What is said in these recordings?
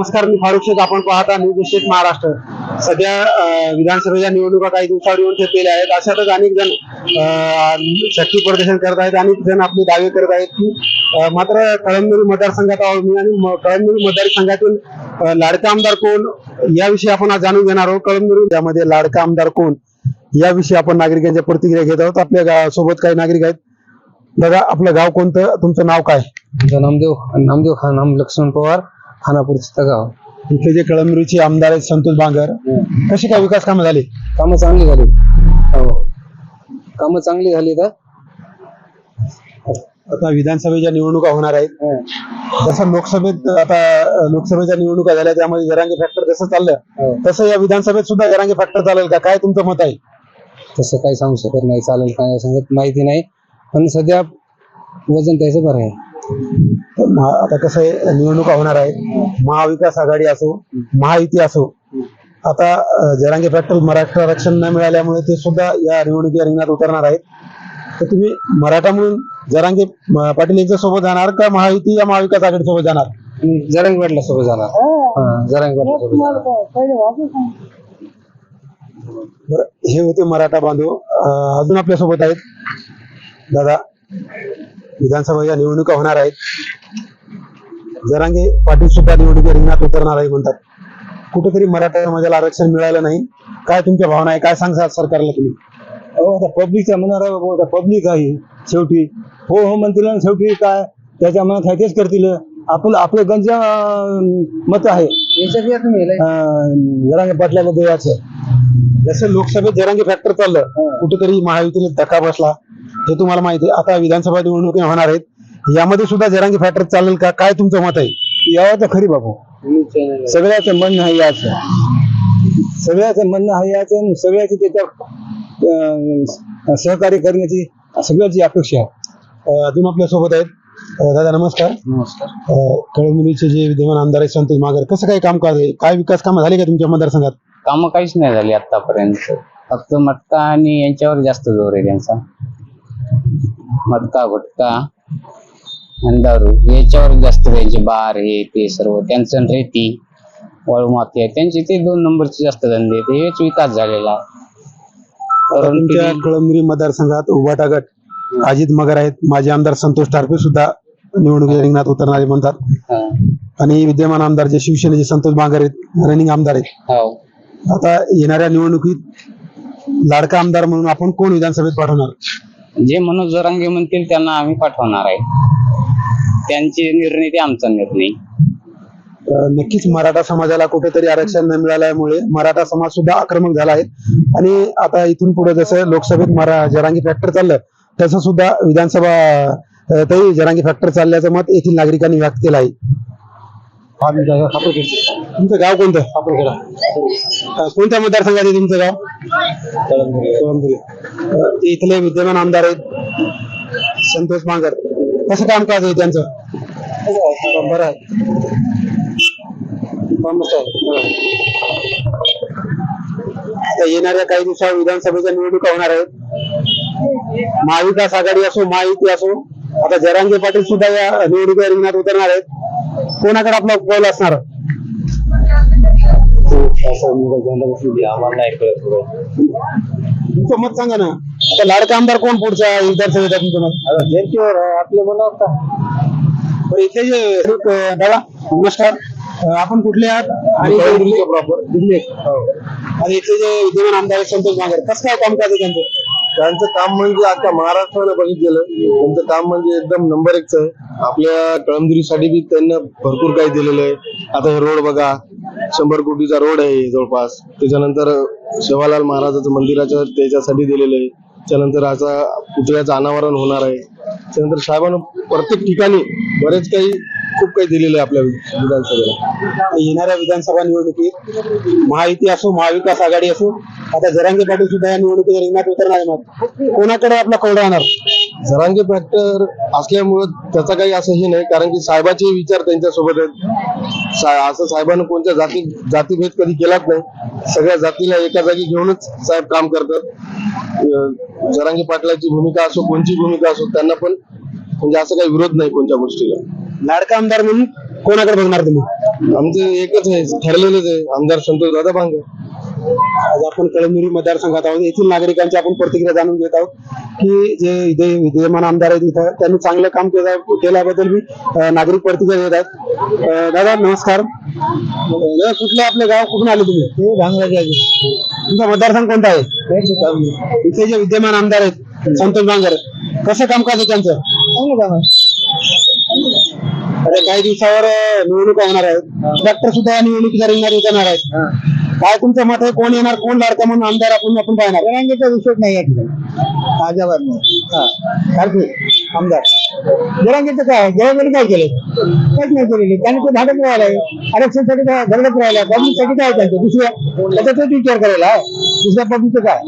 नमस्कार मी फारुख शेख आपण पाहता न्यूज स्टेट महाराष्ट्र. सध्या विधानसभेच्या निवडणुका काही दिवसावर येऊन ठेपलेल्या आहेत. अशातच अनेक जण शक्ती प्रदर्शन करत आहेत. अनेक जण आपले दावे करत आहेत की मात्र कळमनुरी मतदारसंघात आहोत मी आणि कळमनुरी मतदारसंघातील लाडका आमदार कोण याविषयी आपण आज जाणून घेणार आहोत. कळमनुरी यामध्ये लाडका आमदार कोण याविषयी आपण नागरिकांच्या प्रतिक्रिया घेत आहोत. आपल्यासोबत काही नागरिक आहेत. दादा आपलं गाव कोणतं? तुमचं नाव काय? नामदेव नामदेव खान नाम लक्ष्मण पवार. खानापूर गाव. इथे जे कळमनुरीचे आमदार आहेत संतोष बांगर कशी काय विकास कामं झाली? कामं चांगली झाली. हो. कामं चांगली झाली का? आता विधानसभेच्या निवडणुका होणार आहेत. जसं लोकसभेत आता लोकसभेच्या निवडणुका झाल्या त्यामध्ये जरांगे फॅक्टर जसं चाललं हो. तसं या विधानसभेत सुद्धा जरांगे फॅक्टर चालेल का? काय तुमचं मत आहे? तसं काही सांगू शकत नाही. चालेल काय सांगत माहिती नाही. पण सध्या वजन त्याचं बरं आहे. आता कसं आहे निवडणुका होणार आहेत महाविकास आघाडी असो महायुती असो. आता जरांगे फॅक्टर मराठा आरक्षण न मिळाल्यामुळे ते सुद्धा या निवडणुकीच्या रिंगणात उतरणार आहेत. तर तुम्ही मराठा म्हणून जरांगे पाटील यांच्या सोबत जाणार का महायुती या महाविकास आघाडी सोबत जाणार? जरंग वाटला सोबत जाणार. हा, जरंग सोबत बरं हे होते मराठा बांधव. अजून आपल्यासोबत आहेत. दादा. विधानसभेच्या निवडणुका होणार आहेत. जरांगे पाटील सुद्धा निवडणुकीच्या रिंगणात उतरणार आहे म्हणतात. कुठेतरी मराठा समाजाला आरक्षण मिळालं नाही. काय तुमच्या भावना आहे? काय सांगसाल सरकारला तुम्ही? हो आता पब्लिकचा म्हणणार आहे बाबा, आता पब्लिक आहे शेवटी. हो हो म्हणतील आणि शेवटी काय त्याच्या मनात आहे तेच करतील. आपलं आपलं गंज मत आहे. जरांगे पाटलामध्ये याचं जसं लोकसभेत जरांगे फॅक्टर चाललं कुठेतरी महायुतीला धक्का बसला. हे तुम्हाला माहिती आहे. आता विधानसभा निवडणुकी होणार आहेत. यामध्ये सुद्धा जरांगे फॅक्टर चालेल का? काय तुमचं मत आहे? यावं तर खरी बाबू सगळ्याचं म्हणणं आहे याचं. सगळ्याचं म्हणणं आहे याचं सगळ्याची त्याच्या सहकार्य करण्याची सगळ्याची अपेक्षा आहे. अजून आपल्यासोबत आहेत. दादा नमस्कार. नमस्कार. अं, कळमुरीचे जे विद्यमान आमदार आहेत संतोष मागर कसं काय कामकाज आहे? काय विकास कामं झाले का तुमच्या मतदारसंघात? कामं काहीच नाही झाली आतापर्यंत. फक्त मटका आणि यांच्यावर जास्त जोर आहे त्यांचा. मटका गुटका आणि दारू याच्यावर जास्त त्यांचे बार हे ते सर्व त्यांचं रेती वाळू आहे त्यांचे ते दोन नंबरचे जास्त धंदे आहेत. हेच विकास झालेला. तुमच्या कळमनुरी मतदारसंघात उभाटा गट अजित मगर आहेत. माजी आमदार संतोष टारफे सुद्धा निवडणुकीच्या रिंगणात उतरणारे म्हणतात. आणि विद्यमान आमदार जे शिवसेनेचे संतोष बांगर आहेत रनिंग आमदार आहेत. हो. आता येणाऱ्या निवडणुकीत लाडका आमदार म्हणून आपण कोण विधानसभेत पाठवणार? जे मनोज जरांगे म्हणतील त्यांना आम्ही पाठवणार आहे. त्यांचे निर्णय ते आमचा निर्णय नक्कीच मराठा समाजाला कुठेतरी आरक्षण न मिळाल्यामुळे मराठा समाज सुद्धा आक्रमक झाला आहे. आणि आता इथून पुढे जसं लोकसभेत मरा जरांगी फॅक्टर चाललं तसं सुद्धा विधानसभा तरी जरांगी फॅक्टर चालल्याचं मत येथील नागरिकांनी व्यक्त केलं आहे. तुमचं गाव कोणतं? कोणत्या मतदारसंघात आहे तुमचं गाव? इथले विद्यमान आमदार आहेत. संतोष मांगर. कसं कामकाज आहे त्यांचं? बरं आहे. येणाऱ्या काही दिवसात विधानसभेच्या निवडणुका होणार आहेत. महाविकास आघाडी असो महायुती असो आता जरांगे पाटील सुद्धा या निवडणुकीच्या रिंगणात उतरणार आहेत. कोणाकडे आपला कौल असणार? तुमचं मत सांगा ना. आता लाडका आमदार कोण पुढचा विधानसभेचा तुमचं मत मनावर का बरं, इथे जे अं, दादा नमस्कार. अं, आपण कुठले आहात? आणि प्रॉपर दिल्ली आणि इथले जे विद्यमान आमदार आहेत संतोष मागर कसं काय कामकाज आहे त्यांचं? त्यांचं काम म्हणजे आता महाराष्ट्रानं बघितलेलं. त्यांचं काम म्हणजे एकदम नंबर एकच आहे. आपल्या कळमगिरीसाठी बी त्यांना भरपूर काही दिलेलं आहे. आता हे रोड बघा शंभर कोटीचा रोड आहे जवळपास. त्याच्यानंतर सेवालाल महाराजाचं मंदिराच्या त्याच्यासाठी दिलेलं आहे. त्यानंतर आता पुतळ्याचं अनावरण होणार आहे. त्यानंतर साहेबांना प्रत्येक ठिकाणी बरेच काही खूप काही दिलेलं आहे आपल्या विधानसभेला. येणाऱ्या विधानसभा निवडणुकीत महायुती असो महाविकास आघाडी असो आता जरांगे पाटील सुद्धा या निवडणुकीत रिंगणात उतरणार मग कोणाकडे आपला कौल राहणार? जरांगे फॅक्टर असल्यामुळं त्याचा काही असं हे नाही कारण की साहेबाचे विचार त्यांच्यासोबत आहेत असं साहेबांना कोणत्या जाती जातीभेद कधी केलाच नाही. सगळ्या जातीला एका जागी घेऊनच साहेब काम करतात. जरांगे पाटलाची भूमिका असो कोणची भूमिका असो त्यांना पण म्हणजे असं काही विरोध नाही कोणत्या गोष्टीला. लाडका आमदार म्हणून कोणाकडे बघणार तुम्ही? आमचं एकच आहे ठरलेलंच आहे आमदार संतोष दादा बांगर आज आपण कळमनुरी मतदारसंघात आहोत. येथील नागरिकांची आपण प्रतिक्रिया जाणून घेत आहोत की जे इथे विद्यमान आमदार आहेत इथं त्यांनी चांगलं काम केलं केल्याबद्दल मी अं, नागरिक प्रतिक्रिया देत आहेत. अं, दादा नमस्कार. दादा कुठलं आपलं गाव कुठून आले तुम्ही? तुमचा मतदारसंघ कोणता आहे? इथे जे विद्यमान आमदार आहेत संतोष बांगर कसं कामकाज आहे त्यांचं? अरे काही दिवसावर निवडणुका होणार आहेत. डॉक्टर सुद्धा या निवडणुकीचा रिंगणात उतरणार आहेत. काय तुमचं मत आहे? कोण येणार कोण लाडका म्हणून आमदार आपण आपण पाहणार. जरांगेचा विषय नाही या ठिकाणी. अजिबात नाही. हा. सारखे आमदार. जरांगेचं काय? जरांगेने काय केलं? काहीच नाही केलेले. त्यांनी ते भाडत राहिलाय आरक्षणासाठी काय धरडत राहिला? पब्लिकसाठी काय त्यांचं? दुसऱ्या त्याचा तोच विचार करायला आहे. दुसऱ्या पब्लिकचं काय?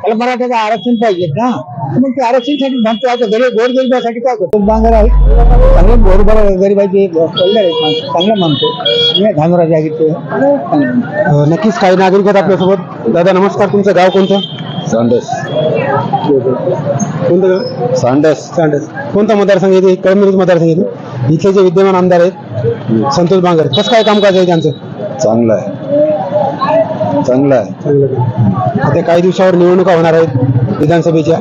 त्याला मराठ्याचं आरक्षण पाहिजे ना मग ते आरक्षणासाठी म्हणतो आता गरीब गोर गरिबासाठी काय करतो? बांगर आहे चांगले बरोबर गरिबाचे कल्याण आहेत माणसं चांगलं मानतो धानोरा जागीरचे अं, नक्कीच काही नागरिक आहेत आपल्यासोबत. दादा नमस्कार. तुमचं गाव कोणतं? सांडस. कोणतं गाव? सांडस. सांडस. कोणता मतदारसंघ येते कळमनुरी मतदारसंघ येते इथले जे विद्यमान आमदार आहेत संतोष बांगर. कसं काय कामकाज आहे त्यांचं? चांगलं आहे. चांगलं आहे. आता काही दिवसावर निवडणुका होणार आहेत विधानसभेच्या.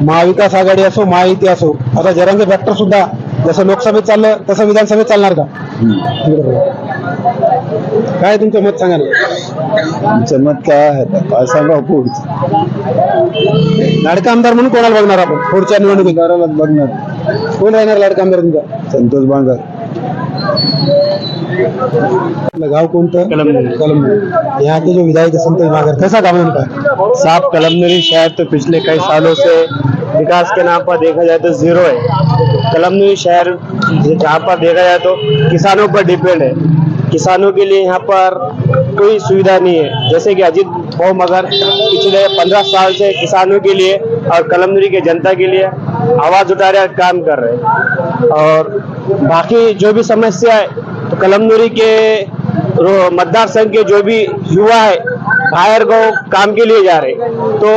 महाविकास आघाडी असो महायुती असो आता जरांगे फॅक्टर सुद्धा जसं लोकसभेत चाललं तसं विधानसभेत चालणार का? काय तुमचं मत सांगा ना तुमचं मत काय आहे आता? काय सांगा पुढचं? लाडका आमदार म्हणून कोणाला बघणार आपण? पुढच्या निवडणुकीत? बघणार. कोण राहणार लाडका आमदार तुमचा? संतोष बांगर. आपलं गाव कोणतं कलमनुरी। यहाँ के जो विधायक संतोष बांगर, कैसा काम है उनका? साफ़ कलमनुरी शहर तो पिछले कई सालों से विकास के नाम पर देखा जाए तो ज़ीरो है। कलमनुरी शहर जहाँ पर देखा जाए तो किसानों पर डिपेंड है। किसानों के लिए यहाँ पर कोई सुविधा नहीं है। जैसे कि अजीत भाव मगर पिछले पंद्रह साल से किसानों के लिए और कलमनुरी के जनता के लिए आवाज़ उठा रहे काम कर रहे और बाकी जो भी समस्या है तो कलमनुरी के मतदार संघ के जो भी युवा है बाहर को काम के लिए जा रहे तो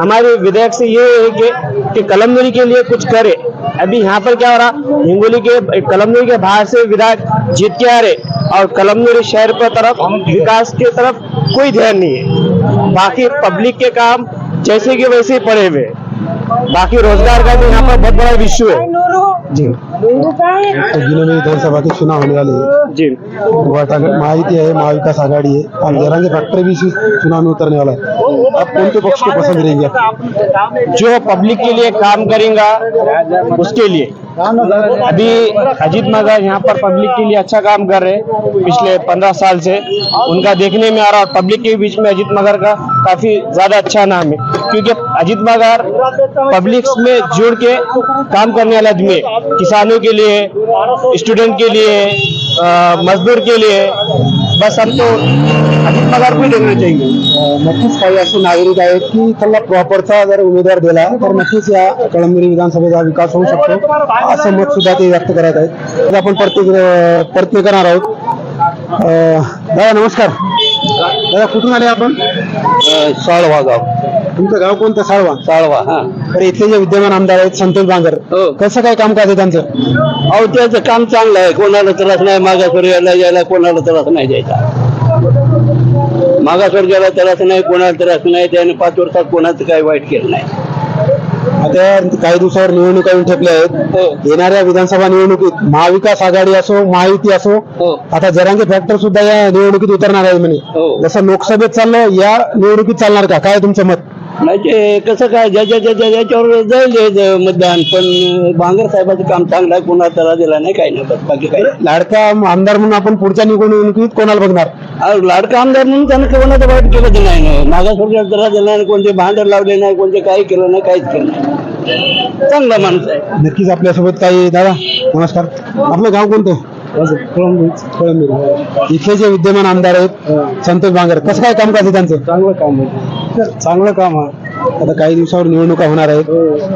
हमारे विधेयक से ये है कि, कि कलमनुरी के लिए कुछ करे। अभी यहाँ पर क्या हो रहा हिंगोली के कलमनुरी के बाहर से विधायक जीत के आ रहे और कलमनुरी शहर पर तरफ़ विकास के तरफ़ कोई ध्यान नहीं है। बाकी पब्लिक के काम जैसे कि वैसे ही पड़े हुए बाकी रोज़गार का भी यहाँ पर बहुत बड़ा इश्यू है। जी। तो जिले में विधानसभा के चुनाव होने वाले हैं जी महायुति है महाविकास आघाड़ी है और जरांगे फैक्टर भी चुनाव में उतरने वाला है आप कौन से पक्ष को पसंद रहेंगे आप जो पब्लिक के लिए काम करेगा उसके लिए। अभी अजीत मगर यहाँ पर पब्लिक के लिए अच्छा काम कर रहे हैं। पिछले पंद्रह साल से। उनका देखने में आ रहा और पब्लिक के बीच में अजीत मगर का काफी ज्यादा अच्छा नाम है। क्योंकि अजीत मगर पब्लिक में जुड़ के काम करने वाले आदमी है। किसानों के लिए स्टूडेंट के लिए मजदूर के लिए बस हमको अजीत मगर को ही देखना चाहिए। नक्कीच काही असे नागरिक आहेत की त्याला प्रॉपरचा जर उमेदवार दिला तर नक्कीच या कळमनुरी विधानसभेचा विकास होऊ शकतो. असं मत सुद्धा ते व्यक्त करत आहेत. तर आपण प्रत्येक प्रयत्न करणार आहोत. दादा नमस्कार. दादा कुठून आले आपण? साळवा गाव. तुमचं गाव कोणतं? साळवा? साळवा हा. तर इथले जे विद्यमान आमदार आहेत संतोष बांगर. हो. कसं काय कामकाज आहे त्यांचं? अहो त्याचं काम चांगलं आहे. कोणाला त्रास नाही मागासवर यायला यायला कोणाला त्रास नाही द्यायचा. मागासवर गेला त्रास नाही कोणाला त्रास नाही त्याने पाच वर्षात कोणाचं काही वाईट केलं नाही. आता काही दिवसावर निवडणुका येऊन ठेपल्या आहेत. येणाऱ्या विधानसभा निवडणुकीत महाविकास आघाडी असो महायुती असो हो. आता जरांगे फॅक्टर सुद्धा या निवडणुकीत उतरणार आहे म्हणे. हो. जसं लोकसभेत चाललं या निवडणुकीत चालणार का? काय तुमचं मत? नाही ते कसं काय ज्याच्या ज्याच्या ज्याच्यावर जाईल मतदान. पण बांगर साहेबाचं काम चांगलं आहे कोणाला त्रास दिला नाही काही नाही. बस बाकी काही. लाडका आमदार म्हणून आपण पुढच्या निवडणुकीत कोणाला बघणार? अहो, लाडका आमदार म्हणून त्यानं कोणाचं वाईट केलं नाही ना मागासवर्गाला त्रास दिला नाही कोणते भांडर लावले नाही कोणते काही केलं नाही काहीच केलं नाही. चांगला माणूस आहे. नक्कीच आपल्यासोबत काही दादा नमस्कार. आपलं गाव कोणतं? इथले जे विद्यमान आमदार आहेत संतोष बांगर कसं काय कामकाज आहे त्यांचं? चांगलं काम आहे. चांगलं काम आहे. आता काही दिवसावर निवडणुका होणार आहेत.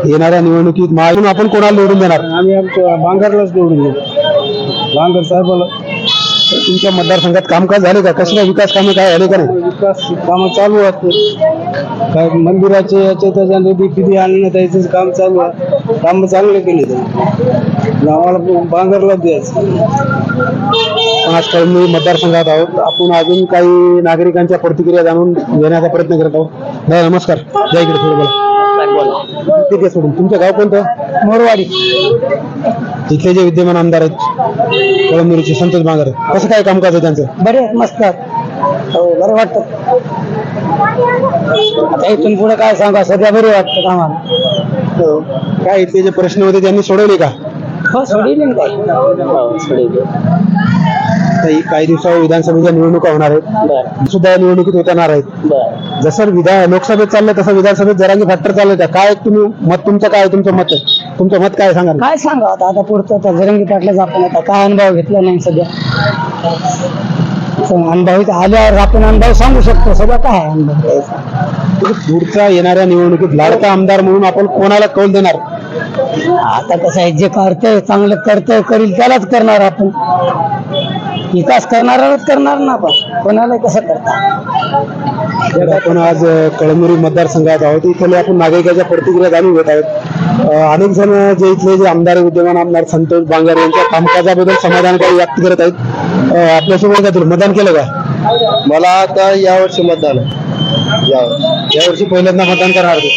येणाऱ्या निवडणुकीत महायुतीतून आपण कोणाला निवडून देणार? आम्ही आमच्या बांगरलाच निवडून देऊ. बांगर साहेबाला. तुमच्या मतदारसंघात कामकाज झाले का? कसं काय विकास कामे काय झाले का नाही? विकास कामं चालू आहेत. काय मंदिराचे याचे त्याच्या निधी किती आणणं त्याचं काम चालू आहे काम चांगले केले त्यांनी. आम्हाला बांगरला द्यायचं. आपण आज कळमनुरी मतदारसंघात आहोत. आपण अजून काही नागरिकांच्या प्रतिक्रिया जाणून घेण्याचा प्रयत्न करत आहोत. दादा नमस्कार. या इकडे थोडं बोला. ठीक आहे सोडून. तुमचं गाव कोणतं? मोरवाडी. इथले जे विद्यमान आमदार आहेत कळमनुरीचे संतोष बांगर कसं काय कामकाज आहे त्यांचं? बरे मस्त. हो बरं वाटतं. आता इथून पुढे काय सांगा सध्या बरे वाटतं आम्हाला काय इथले जे प्रश्न होते त्यांनी सोडवले का? हो सोडील हो सोडील आता ही काही दिवसावर विधानसभेच्या निवडणुका होणार आहेत. सुद्धा या निवडणुकीत उतरणार आहेत. जसं विधान लोकसभेत चाललं तसं विधानसभेत जरांगी फॅक्टर चाललं का काय तुम्ही मत तुमचं काय तुमचं मत आहे? तुमचं मत काय सांगा काय सांगा आता? आता पुढचं आता जरंगी पाटलाच आपण आता काय अनुभव घेतला नाही सध्या? अनुभव इथं आल्यावर आपण अनुभव सांगू शकतो. सगळं काय आहे अनुभव. पुढच्या येणाऱ्या निवडणुकीत लाडका आमदार म्हणून आपण कोणाला कौल देणार? आता कसं आहे जे करतंय चांगलं करतंय करील त्यालाच करणार आपण. विकास करणाराच करणार ना आपण. कोणाला कसं करता? आपण आज अ, कळमनुरी मतदारसंघात आहोत. इथले आपण नागरिकाच्या प्रतिक्रिया जाणून घेत आहोत. अनेक जण जे इथले जे आमदार विद्यमान आमदार संतोष बांगर यांच्या कामकाजाबद्दल समाधानकारी व्यक्त करत आहेत. आपल्यासोबत काय तुम्ही मतदान केलं का? मला आता यावर्षी मतदान आहे. यावर्षी. पहिल्यांदा मतदान करणार ते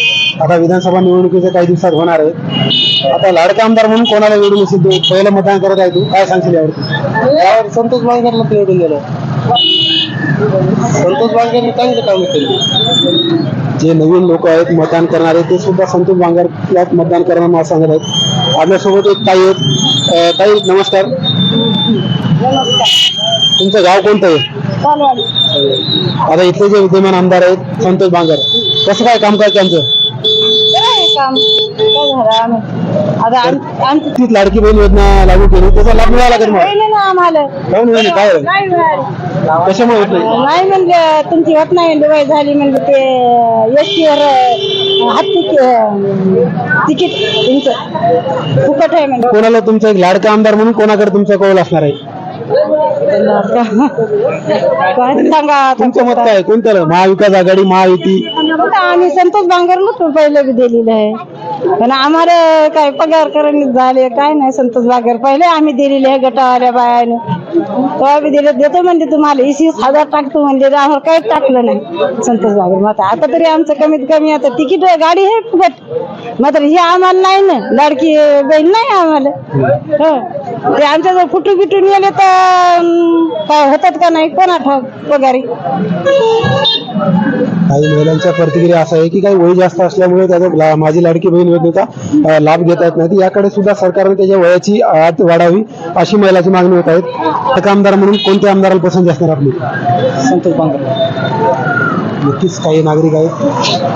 आता विधानसभा निवडणुकीचे काही दिवसात होणार आहे. आता लाडका आमदार म्हणून कोणाला निवडून तू? पहिलं मतदान करत आहे तू. काय सांगशील यावरती यावर संतोष बांगरला निवडून दिलं संतोष बांगरने चांगले काम केले. जे नवीन लोक आहेत मतदान करणारे ते सुद्धा संतोष बांगर यात मतदान करणार मला सांगत आहेत. आपल्यासोबत एक ताई आहेत. ताई नमस्कार. तुमचं गाव कोणतं आहे? आता इथले जे विद्यमान आमदार आहेत संतोष बांगर कसं काय कामकाज त्यांचं? काम काय झालं आम्ही आता आम- आमची तीच लाडकी बहीण योजना लागू केली त्याचा लाभ मिळाला का तुम्हाला बहिणी ना आम्हाला मिळाली? काय झालं? नाही मिळाली. कशामुळे होत नाही नाही म्हणले तुमची होत नाही दिवाळी झाली म्हणजे ते एस टीवर हात तिकीट तुमचं फुकट आहे म्हणजे कोणाला तुमचा एक लाडका आमदार म्हणून कोणाकडे तुमचा कौल असणार आहे काय सांगा आता तुमचं मत काय? कोणतं? महाविकास आघाडी महायुती? आम्ही संतोष बांगरलाच पहिले दिलेलं आहे. पण आम्हाला काय पगार करून झाले काय नाही संतोष बागर पहिले आम्ही दिलेले आहे गटावाल्या बायाने. तेव्हा आम्ही दिले देतो म्हणजे तुम्हाला वीस हजार टाकतो म्हणजे आम्हाला काहीच टाकलं नाही संतोष बागर मग आता तरी आमचं कमीत कमी आता तिकीट गाडी आहे फुकट. मात्र हे आम्हाला नाही ना लाडकी बहीण नाही आम्हाला. हं. ते आमच्या जर फुटू बिटून गेले तर काय होतात का नाही कोणा ठाऊक पगारी? काही महिलांच्या प्रतिक्रिया असं आहे की काही वय जास्त असल्यामुळे त्याचा माझी लाडकी बहीण योजनेचा अं, लाभ घेता येत नाही याकडे सुद्धा सरकारने त्याच्या वयाची अट वाढावी अशी महिलाची मागणी होत आहेत आमदार म्हणून कोणत्या आमदाराला पसंत असणार आपली? संतोष बांगर. नक्कीच काही नागरिक आहेत.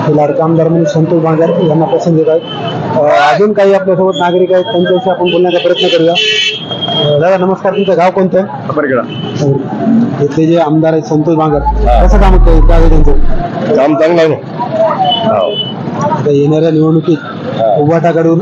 ते लाडका आमदार म्हणून संतोष बांगर यांना पसंत देत आहेत. अजून काही आपल्यासोबत नागरिक आहेत त्यांच्याशी आपण बोलण्याचा प्रयत्न करूया. दादा नमस्कार. तुमचं गाव कोणतं? इथले जे आमदार आहेत संतोष बांगर. कसं काम काय आहे त्यांचं? काम चांगलं आहे. आता येणाऱ्या निवडणुकीत उभाटाकडून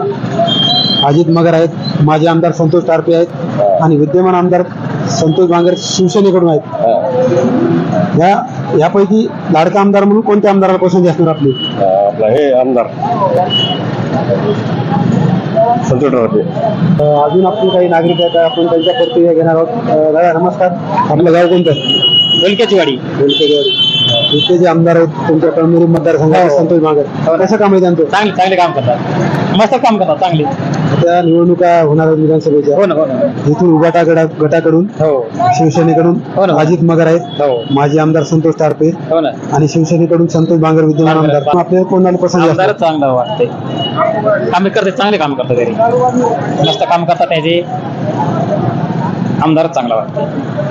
अजित मगर आहेत माजी आमदार संतोष टारपे आहेत आणि विद्यमान आमदार संतोष बांगर शिवसेनेकडून आहेत. या यापैकी लाडका आमदार म्हणून कोणत्या आमदाराला पसंती असणार आपली? आपला हे आमदार. संतोष अजून आपली काही नागरिक आहेत आपण त्यांच्या प्रतिक्रिया घेणार आहोत. दादा नमस्कार. आपलं गाव कोणतं? वेलक्याची वाडी वेलकेवाडी. इथले जे आमदार आहेत तुमच्या कळमनुरी मतदारसंघात संतोष बांगर कसं काम आहे त्यांचं? चांगले चांगले काम करतात. मस्त काम करतात चांगले. त्या निवडणुका होणार आहेत विधानसभेच्या. हो ना हो ना. इथून उभाटा गटा गटाकडून हो. शिवसेनेकडून हो ना. अजित मगर आहेत हो. माजी आमदार संतोष टारपे हो ना. आणि शिवसेनेकडून संतोष बांगर विद्यमान. आमदार. आपल्याला कोणाला पसंत चांगलं वाटतंय. काम करते चांगले काम करतात घरी. मस्त काम करतात त्याचे. आमदारच चांगला वाटतं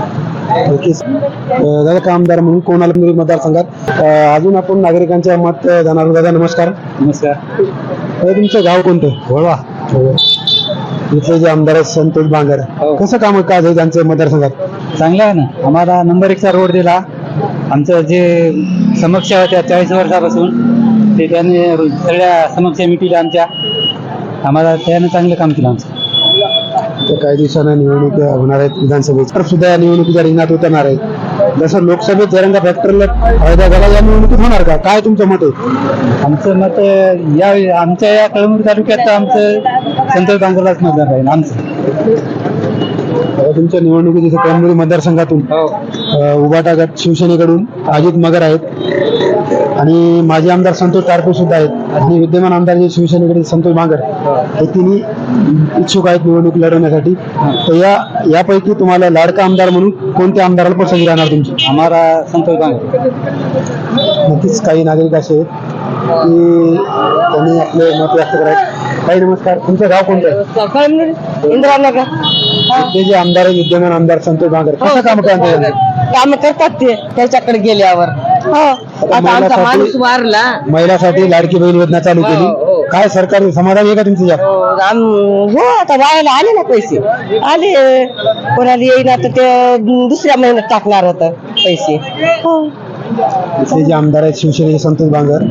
नक्कीच. दादा का आमदार म्हणून कोणाला मतदारसंघात? अजून आपण नागरिकांच्या मत जाणार. दादा नमस्कार. नमस्कार. तुमचं गाव कोणतं? वळवा इथले जे आमदार आहेत संतोष बांगर. हो. कसं काम काज आहे त्यांचं मतदारसंघात? चांगलं आहे ना. आम्हाला नंबर एकचा रोड दिला. आमचं जे समस्या होत्या चाळीस वर्षापासून ते त्यांनी सगळ्या समस्या मिटवल्या आमच्या. आम्हाला त्यानं चांगलं काम केलं आमचं. तर काही दिवसांना निवडणूक होणार आहेत विधानसभेत. तर सुद्धा या निवडणुकीच्या रिंगणात उतरणार आहेत जसं लोकसभेत जरंगा फॅक्टरीला फायदा झाला या निवडणुकीत होणार का? काय तुमचं मत आहे? आमचं मत या आमच्या या कळमूर तालुक्यात आमचं संतोष बांगरलाच मतदान राहील आमचं. तुमच्या निवडणुकीत इथे कळमनुरी मतदारसंघातून अ, उभाटा गट शिवसेनेकडून अजित मगर आहेत. आणि माजी आमदार संतोष टारपे सुद्धा आहेत. आणि विद्यमान आमदार जे शिवसेनेकडे संतोष मांगर हे तिन्ही इच्छुक आहेत निवडणूक लढवण्यासाठी. तर या यापैकी तुम्हाला लाडका आमदार म्हणून कोणत्या आमदाराला पसंती राहणार तुमची? हमारा संतोष मांगे नक्कीच काही नागरिक असे आहेत की त्यांनी आपले मत व्यक्त करायचे काही नमस्कार. तुमचं गाव कोणतं? आहे इंदिरानगर ते जे आमदार आहे विद्यमान आमदार संतोष बांगर कसं काम करतात? काम करतात ते. त्याच्याकडे गेल्यावर. हो. आता आमचा महिलासाठी- माणूस वारला. महिलासाठी लाडकी बहीण योजना चालू केली. काय सरकार समाधान आहे का तुमचं यात आम- हो आता बायाला आले ना पैसे. आले. कोणाला येईना तर ते दुसऱ्या महिन्यात टाकणार होत पैसे. हो. इथले जे आमदार आहेत शिवसेनेचे संतोष बांगर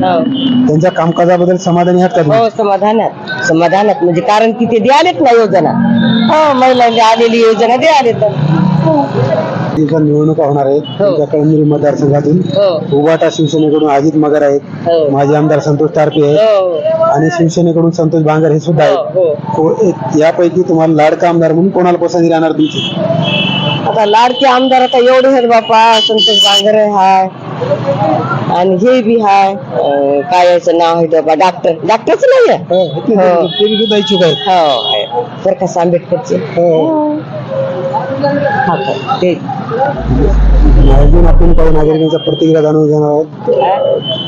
त्यांच्या कामकाजाबद्दल समाधानी आहात का तुम्ही? हो समाधानात. समाधानात. म्हणजे कारण की ते द्यालेत ना योजना. हो महिलांनी आलेली योजना द्याले तर दिवसात निवडणुका होणार आहेत. तुमच्या कळमनुरी मतदारसंघातून हो. उभाटा शिवसेनेकडून अजित मगर आहेत. हो. माजी आमदार संतोष टारपे आहेत. हो. आणि शिवसेनेकडून संतोष बांगर हे सुद्धा आहेत. हो को- यापैकी तुम्हाला लाडका आमदार म्हणून कोणाला पसंती राहणार तुमची? आता लाडके आमदार आता एवढे आहेत बापा. संतोष बांगरे हाय. आणि हे बी हाय. अं, काय याचं नाव आहे बाबा? डॉक्टर. डॉक्टरच नाही आहे हो, ते- हो. ते बी सुद्धा इच्छुक आहेत हो आहे. प्रकाश आंबेडकरचे हा. ते अजून आपण काही नागरिकांच्या प्रतिक्रिया जाणून घेणार आहोत.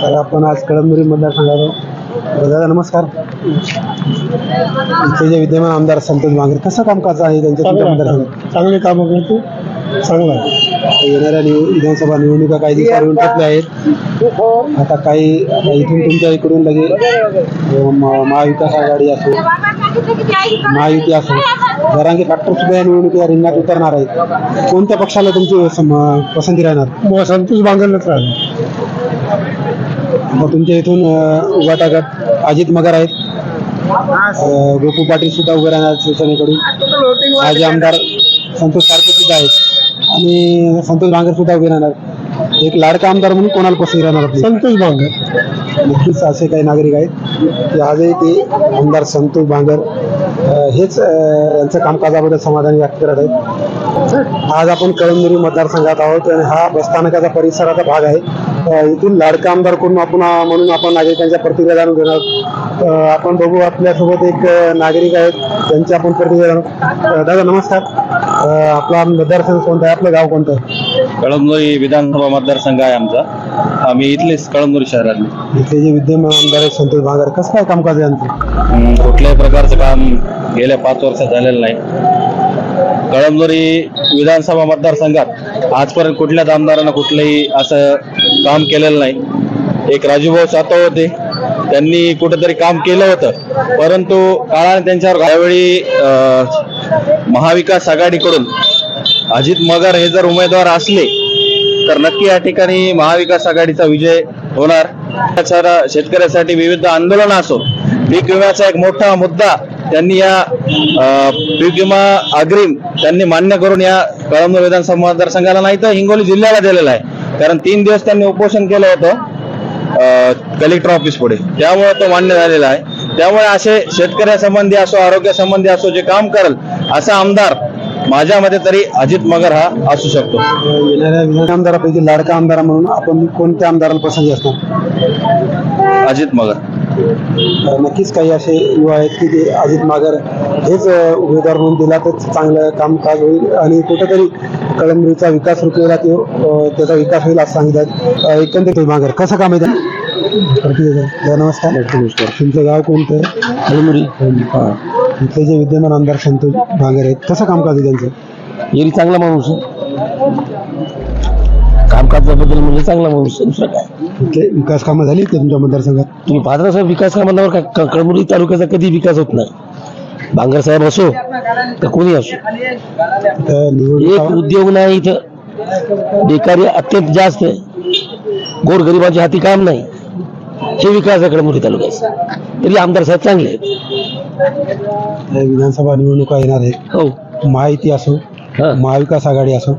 तर आपण आज कळमनुरी मतदारसंघात दादा नमस्कार. इथे जे विद्यमान आमदार संतोष बांगर कसं कामकाज आहे त्यांच्या मतदारसंघात? चांगले काम करतो. चांगला येणाऱ्या निव- विधानसभा निवडणुका काही दिवसावर येऊन ठेपल्या आहेत आता काही इथून तुमच्या इकडून लगे महाविकास आघाडी असो महायुती असो जरांगे डॉक्टर सुद्धा या निवडणुकीच्या रिंगणात उतरणार आहेत. कोणत्या पक्षाला तुमची पसंती राहणार? संतोष बांगरलाच राहणार. मग तुमच्या इथून अ, उभाटा गट अजित मगर आहेत. गोपू पाटील सुद्धा उभे राहणार शिवसेनेकडून. माजी आमदार संतोष कारके सुद्धा आहेत. आणि संतोष भांगर सुद्धा उभे राहणार. एक लाडका आमदार म्हणून कोणाला पसंती राहणार? संतोष बांगर नक्कीच असे काही नागरिक आहेत. की आजही ते आमदार संतोष भांगर हेच यांचं कामकाजाबद्दल समाधान व्यक्त करत आहेत. आज आपण कळमनुरी मतदारसंघात आहोत आणि हा बसस्थानकाचा परिसराचा भाग आहे. इथून लाडका आमदार करून आपण म्हणून आपण नागरिकांच्या प्रतिक्रिया जाणून घेणार आपण बघू आपल्यासोबत एक नागरिक आहेत. त्यांची आपण प्रतिक्रिया दादा नमस्कार. आपला मतदारसंघ कोणता आहे? आपलं गाव कोणतं कळमनुरी विधानसभा मतदारसंघ आहे आमचा. आम्ही इथलेच कळमनुरी शहरातले. इथले जे विद्यमान आमदार आहेत संतोष भांगर कसं काय कामकाज आहे यांचं? हम्म, कुठल्याही प्रकारचं काम गेल्या पाच वर्षात झालेलं नाही. कळमनुरी विधानसभा मतदारसंघात आजपर्यंत कुठल्याच आमदारानं कुठलंही असं काम केलेलं नाही. एक राजूभाऊ सातव होते. त्यांनी कुठेतरी काम केलं होतं. परंतु काळाने त्यांच्यावर यावेळी अं, महाविकास आघाडीकडून अजित मगर हे जर उमेदवार असले तर नक्की या ठिकाणी महाविकास आघाडीचा विजय होणार. शेतकऱ्यासाठी विविध आंदोलन असो पीक विम्याचा एक मोठा मुद्दा त्यांनी या पीक विमा अग्रिम त्यांनी मान्य करून या कळमनुर विधानसभा मतदारसंघाला नाही तर हिंगोली जिल्ह्याला दिलेला आहे. कारण तीन दिवस त्यांनी उपोषण केलं होतं कलेक्टर ऑफिस पुढे त्यामुळे तो मान्य झालेला आहे. त्यामुळे असे शेतकऱ्यासंबंधी असो आरोग्यासंबंधी असो जे काम करल असा आमदार माझ्या मते तरी अजित मगर हा असू शकतो. येणाऱ्या आमदारापैकी लाडका आमदार म्हणून आपण कोणत्या आमदाराला पसंती असणार अजित मगर. नक्कीच काही असे युवा आहेत की ते अजित मागर हेच उमेदवार म्हणून दिला तर चांगलं कामकाज होईल आणि कुठेतरी कळमनुरीचा विकास रुपयाला तो त्याचा विकास होईल असं सांगितलं. एकंदरीत मागर कसं काम आहे? नमस्कार. नमस्कार. तुमचं गाव कोणतं? कळमनुरी इथले जे विद्यमान आमदार संतोष भांगर आहेत कसं कामकाज आहे त्यांचं? येरी चांगला माणूस कामकाजाबद्दल म्हणजे चांगला माणूस आहे, दुसरं काय? इथले विकास कामं झाली का तुमच्या मतदारसंघात? तुम्ही पाहता साहेब विकास कामांवर का क- कळमुरी तालुक्याचा कधी विकास होत नाही. बांगर साहेब असो का कोणी असो. तर एक निवडणुका उद्योग नाही इथं. बेकारी अत्यंत जास्त आहे. गोरगरिबाच्या हाती काम नाही. हे विकास आहे कळमुरी तालुक्याचा तरी आमदार साहेब चांगले आहेत. विधानसभा निवडणुका येणार आहेत. हो. महायुती असो हा. महाविकास आघाडी असो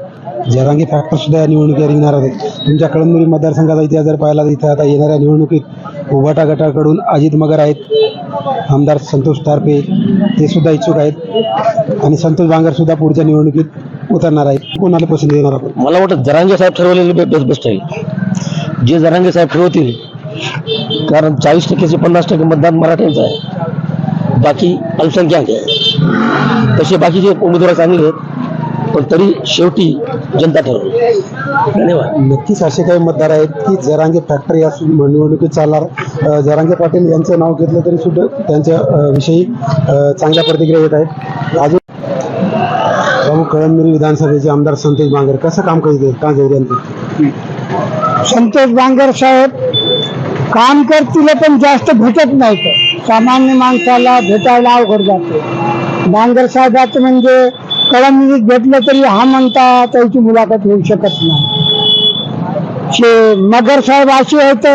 जरांगी फॅक्टर सुद्धा या निवडणुकीत रिंगणार आहेत. तुमच्या कळमनुरी मतदारसंघाचा इतिहास जर पाहिला तर इथे आता येणाऱ्या निवडणुकीत उभाटा गटाकडून अजित मगर आहेत आमदार संतोष टारपे ते सुद्धा इच्छुक आहेत. आणि संतोष बांगर सुद्धा पुढच्या निवडणुकीत उतरणार आहेत. कोणाला पसंती देणार आपण? मला वाटतं जरांगे साहेब ठरवलेले बेस्ट बेस्ट आहे जे जरांगे साहेब ठरवतील कारण चाळीस टक्क्याचे पन्नास टक्के मतदान मराठ्यांचं आहे. बाकी अल्पसंख्याक आहे. तसे बाकीचे उमेदवार चांगले आहेत पण तरी शेवटी जनता ठरवली. धन्यवाद. नक्कीच असे काही मतदार आहेत की जरांगे फॅक्टरी या निवडणुकीत चालणार. जरांगे पाटील यांचं नाव घेतलं तरी सुद्धा त्यांच्या विषयी चांगल्या प्रतिक्रिया येत आहेत. अजून बाबू कळमनुरी विधानसभेचे आमदार संतोष बांगर कसं काम करते? का संतोष बांगर साहेब काम करतील पण जास्त भेटत नाहीत सामान्य माणसाला भेटायला अवघड जाते. बांगर साहेबाचं म्हणजे कळमनुरीत भेटलं तरी हा म्हणता त्याची मुलाखत होऊ शकत नाही. शे मगर साहेब असे आहेत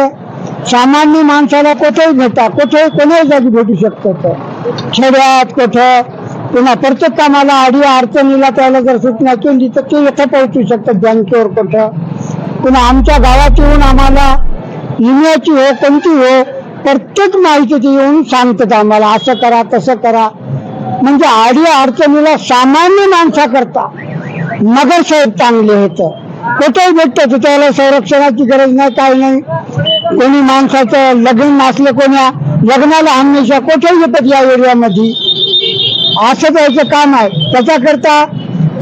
सामान्य माणसाला कुठेही भेटा कुठेही कोणाही जागी भेटू शकतो खेड्यात कुठं पुन्हा प्रत्येक कामाला आडी अडचणीला त्याला जर सूचना केली तर ते इथं पोहोचू शकतात बँकेवर कुठं. पुन्हा आमच्या गावात येऊन आम्हाला इमेची हो कोणती हो प्रत्येक माहिती ते येऊन सांगतात आम्हाला असं करा तसं करा. म्हणजे आडी अडचणीला सामान्य माणसाकरता नगर साहेब चांगले होत. कुठेही भेटतं तिथं संरक्षणाची गरज नाही काय नाही. कोणी माणसाचं लग्न असलं कोण्या लग्नाला हमेशा कुठेही येतात या एरियामध्ये. असं त्याचं काम आहे. त्याच्याकरता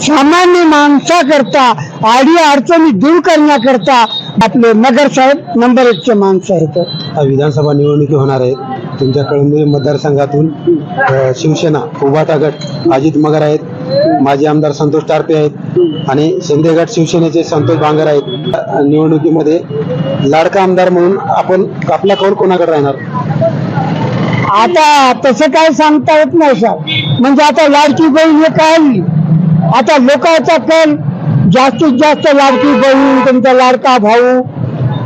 सामान्य माणसाकरता आडी अडचणी दूर करण्याकरता आपले नगर साहेब नंबर एकचे माणसं आहेत. विधानसभा निवडणुकी होणार आहेत. तुमच्या कळमनुरी मतदारसंघातून अ, शिवसेना उभाटा गट अजित मगर आहेत. माजी आमदार संतोष टारपे आहेत. आणि शिंदे गट शिवसेनेचे संतोष बांगर आहेत. अ, निवडणुकीमध्ये लाडका आमदार म्हणून आपण आपला कौल कोणाकडे राहणार? आता तसं काय सांगता येत नाही सर म्हणजे आता लाडकी बहीण हे काय? आता लोकांचा कल जास्तीत जास्त लाडकी बहीण तुमचा लाडका भाऊ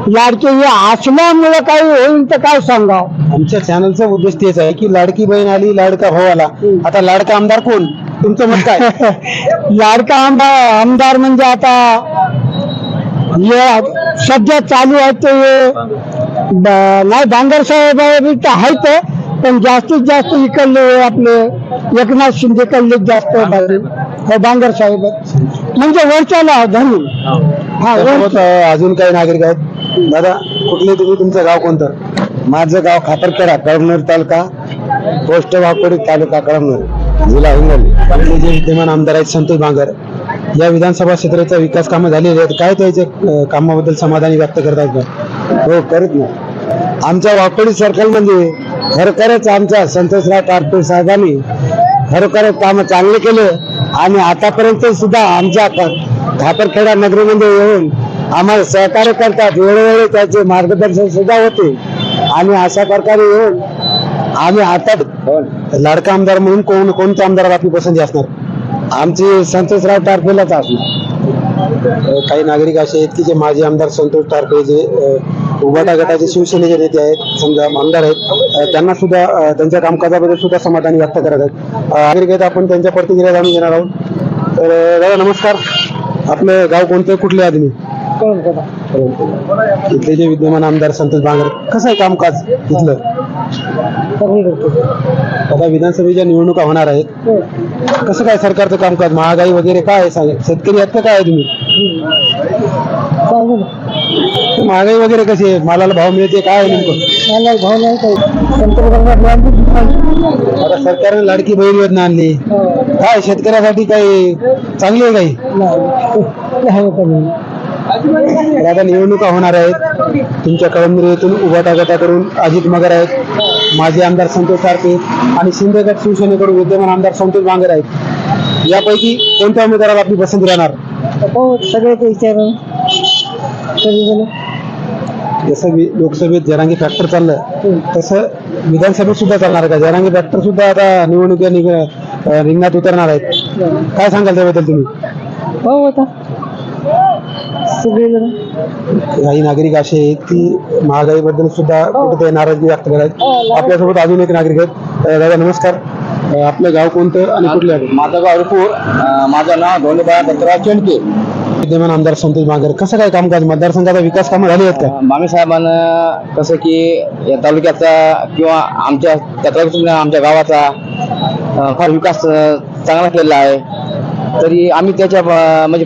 लाडके हे असल्यामुळे काही होईल तर काय सांगावं आमच्या चॅनलचा उद्देश तेच आहे की लाडकी बहीण आली लाडका भाऊ आला आता लाडका आमदार कोण तुमचं मत काय लाडका आमदार आमदार म्हणजे आता हे सध्या चालू आहे ते हे ब- नाही बांगर साहेब बी तर आहेत पण जास्तीत जास्त इकडले आपले एकनाथ शिंदे कडले जास्त बाजू. हे बांगर साहेब आहेत. म्हणजे वरच्याला धनी. हा. त्यासोबत अ, अजून काही नागरिक आहेत. दादा कुठले तुम्ही तुमचं गाव कोणतं? माझं गाव खापरखेडा कळमनुर तालुका पोस्ट वाकोडी तालुका कळमनुर जिल्हा हिंगोली. आपले जे विद्यमान आमदार आहेत संतोष बांगर या विधानसभा क्षेत्राचा विकास कामं झालेली आहेत. काय त्याच्या अ, कामाबद्दल समाधानी व्यक्त करतायत का? हो करत ना आमच्या वाकोडी सर्कलमध्ये खरोखरच आमच्या संतोषराव टारपे साहेबांनी खरोखरच कामं चांगले केले. आणि आतापर्यंत सुद्धा आमच्या खापरखेडा नगरीमध्ये येऊन आम्हाला सहकार्य करतात. वेळोवेळी त्याचे मार्गदर्शन सुद्धा होते. आणि अशा प्रकारे येऊन आम्ही आता लाडका आमदार म्हणून कोण कोणत्या आमदार आपली पसंती असणार? आमची संतोषराव टारफेलाच असणार. काही नागरिक असे आहेत की जे माजी आमदार संतोष टारफे जे उभाटा गटाचे शिवसेनेचे नेते आहेत समजा आमदार आहेत त्यांना सुद्धा त्यांच्या कामकाजाबद्दल सुद्धा समाधानी व्यक्त करत आहेत. नागरिक आपण त्यांच्या प्रतिक्रिया जाणून घेणार आहोत. तर दादा नमस्कार. आपलं गाव कोणतं? कुठले आदमी? इथले जे विद्यमान आमदार संतोष बांगर कसं आहे कामकाज इथलं? आता विधानसभेच्या निवडणुका होणार आहेत. कसं काय सरकारचं कामकाज? महागाई वगैरे काय आहे? शेतकरी आहेत काय आहे तुम्ही? महागाई वगैरे कशी आहे? मालाला भाव मिळते काय आहे नेमकं? आता सरकारने लाडकी बहीण योजना आणली. काय शेतकऱ्यासाठी काही चांगली आहे काही? तर आता निवडणुका होणार आहेत. तुमच्या कळमनुरी येथून उभाटा गटाकडून अजित मगर आहेत. माजी आमदार संतोष सारखे आणि शिंदे गट शिवसेनेकडून विद्यमान आमदार संतोष बांगर आहेत. यापैकी कोणत्या उमेदवाराला आपली पसंती राहणार? हो सगळे ते विचारून जसं वि- लोकसभेत जरांगी फॅक्टर चाललं तसं विधानसभेत सुद्धा चालणार आहे का? जरांगी फॅक्टर सुद्धा आता निवडणुका निघ अं, रिंगणात उतरणार आहेत. काय सांगाल त्याबद्दल तुम्ही? हो होता सगळेजण. काही नागरिक असे आहेत की महागाईबद्दल सुद्धा कुठेतरी नाराजगी व्यक्त करत आपल्यासोबत अजून एक नागरिक आहेत. अं, दादा नमस्कार. अं, आपलं गाव कोणतं आणि कुठले आहे? माझं गाव रुपूर माझं नाव धोंडोबा दत्तराव चेंडके. विद्यमान आमदार संतोष बांगर. कसं काय कामकाज? मतदारसंघाचा विकास कामं झाली आहेत का? मामी साहेबांना कसं की या तालुक्याचा किंवा आमच्या त्या तालुक्यातल्या आमच्या गावाचा अं, फार विकास अं, चांगला केलेला आहे. तरी आम्ही त्याच्या अं, म्हणजे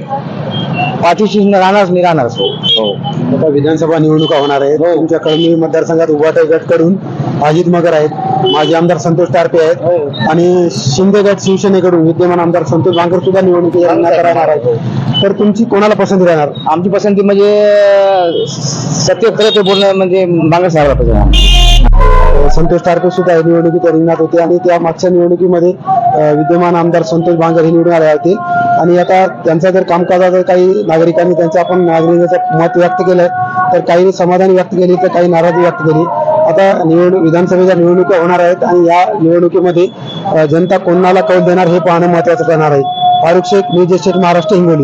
पाठीशी राहणारच नाही राहणारच हो. आता विधानसभा निवडणुका होणार आहेत. तुमच्या कळमनुरी मतदारसंघात उभाटा गटकडून अजित मगर आहेत. माजी आमदार संतोष टारपे आहेत. आणि शिंदे गट शिवसेनेकडून विद्यमान आमदार संतोष बांगर सुद्धा रिंगणात राहणार आहेत तर तुमची कोणाला पसंती राहणार? आमची पसंती म्हणजे सत्य खरं ते बोलणं म्हणजे मांगर साहेबाला पाहिजे संतोष टारपे सुद्धा या निवडणुकीच्या रिंगणात होते आणि त्या मागच्या निवडणुकीमध्ये विद्यमान आमदार संतोष बांगर हे निवडून आले होते. आणि आता त्यांचा जर कामकाजाचं काही नागरिकांनी त्यांचं आपण नागरिकांचं मत व्यक्त केलंय तर काही समाधानी व्यक्त केली तर काही नाराजी व्यक्त केली. आता निवडणूक विधानसभेच्या निवडणुका होणार आहेत आणि या निवडणुकीमध्ये जनता कोणाला कौल देणार हे पाहणं महत्वाचं ठरणार आहे. फारुख शेख जे एस्टेट महाराष्ट्र हिंगोली.